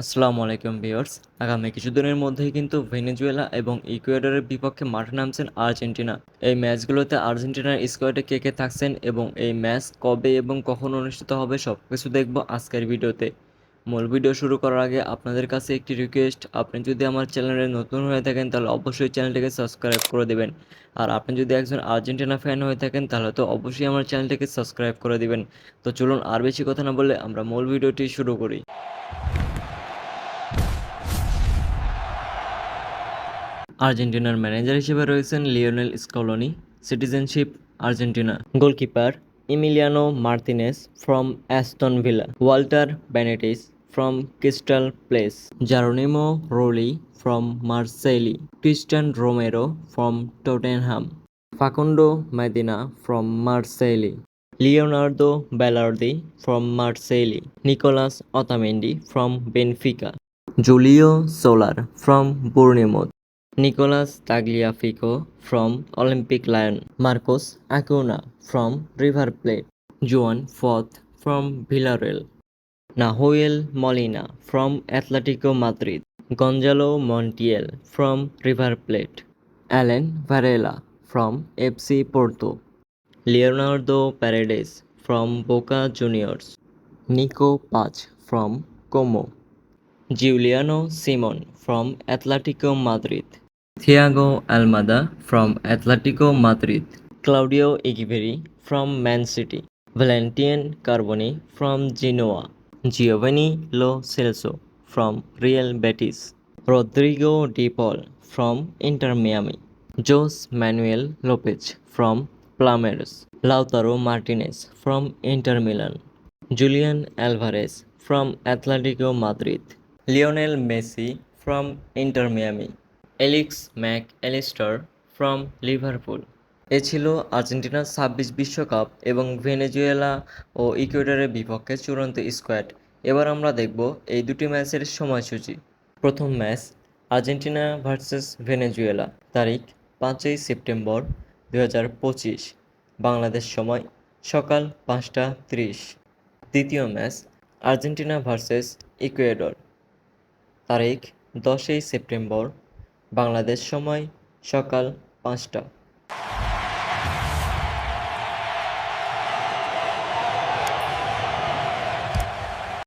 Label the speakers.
Speaker 1: আসসালামু আলাইকুম ভিউয়ার্স। আগামী কিছুদিনের মধ্যেই কিন্তু ভেনেজুয়েলা এবং ইকুয়েডরের বিপক্ষে মাঠে নামছেন আর্জেন্টিনা। এই ম্যাচগুলোতে আর্জেন্টিনার স্কোয়াডে কে কে থাকছেন এবং এই ম্যাচ কবে এবং কখন অনুষ্ঠিত হবে সব কিছু দেখব আজকের ভিডিওতে। মূল ভিডিও শুরু করার আগে আপনাদের কাছে একটি রিকোয়েস্ট আপনি যদি আমার চ্যানেলে নতুন হয়ে থাকেন তাহলে অবশ্যই চ্যানেলটিকে সাবস্ক্রাইব করে দেবেন। আর আপনি যদি একজন আর্জেন্টিনা ফ্যান হয়ে থাকেন তাহলে তো অবশ্যই আমার চ্যানেলটিকে সাবস্ক্রাইব করে দিবেন। তো চলুন আর বেশি কথা না বলে আমরা মূল ভিডিওটি শুরু করি। আর্জেন্টিনার ম্যানেজার হিসেবে রয়েছেন Lionel Scaloni, citizenship Argentina goalkeeper Emiliano Martinez from Aston Villa, Walter Benitez from Crystal Palace, Geronimo Rulli from Marseille Cristian Romero from Tottenham, Facundo Medina from Marseille Leonardo Balerdi from Marseille Nicolas Otamendi from Benfica, Julio Soler from Bournemouth Nicolas Tagliafico from Olympic Lyon, Marcos Acuna from River Plate, Joan Foth from Villarreal, Nahuel Molina from Atletico Madrid, Gonzalo Montiel from River Plate, Alan Varela from FC Porto, Leonardo Paredes from Boca Juniors, Nico Pach from Como, Giuliano Simon from Atletico Madrid, Madrid, Claudio Igiberi from Man City, Valentin Carboni from Genoa, Giovanni Lo Celso from Real Betis, Rodrigo De Paul from Inter Miami, Jose Manuel Lopez from Palmeiras, Lautaro Martinez from Inter Milan, Julian Alvarez from Atletico Madrid, Lionel Messi from Inter Miami, Alexis Mac Allister from Liverpool. এ ছিল আর্জেন্টিনার ছাব্বিশ বিশ্বকাপ এবং Venezuela ও ইকুয়েডরের বিপক্ষে চূড়ান্ত squad. এবার আমরা দেখব এই দুটি ম্যাচের সময়সূচি। প্রথম ম্যাচ, আর্জেন্টিনা ভার্সেস ভেনেজুয়েলা, তারিখ পাঁচই সেপ্টেম্বর দু হাজার পঁচিশ, বাংলাদেশ সময় সকাল পাঁচটা ত্রিশ। দ্বিতীয় ম্যাচ, আর্জেন্টিনা ভার্সেস ইকুয়েডর, তারিখ দশই সেপ্টেম্বর বাংলাদেশ সময় সকাল পাঁচটা।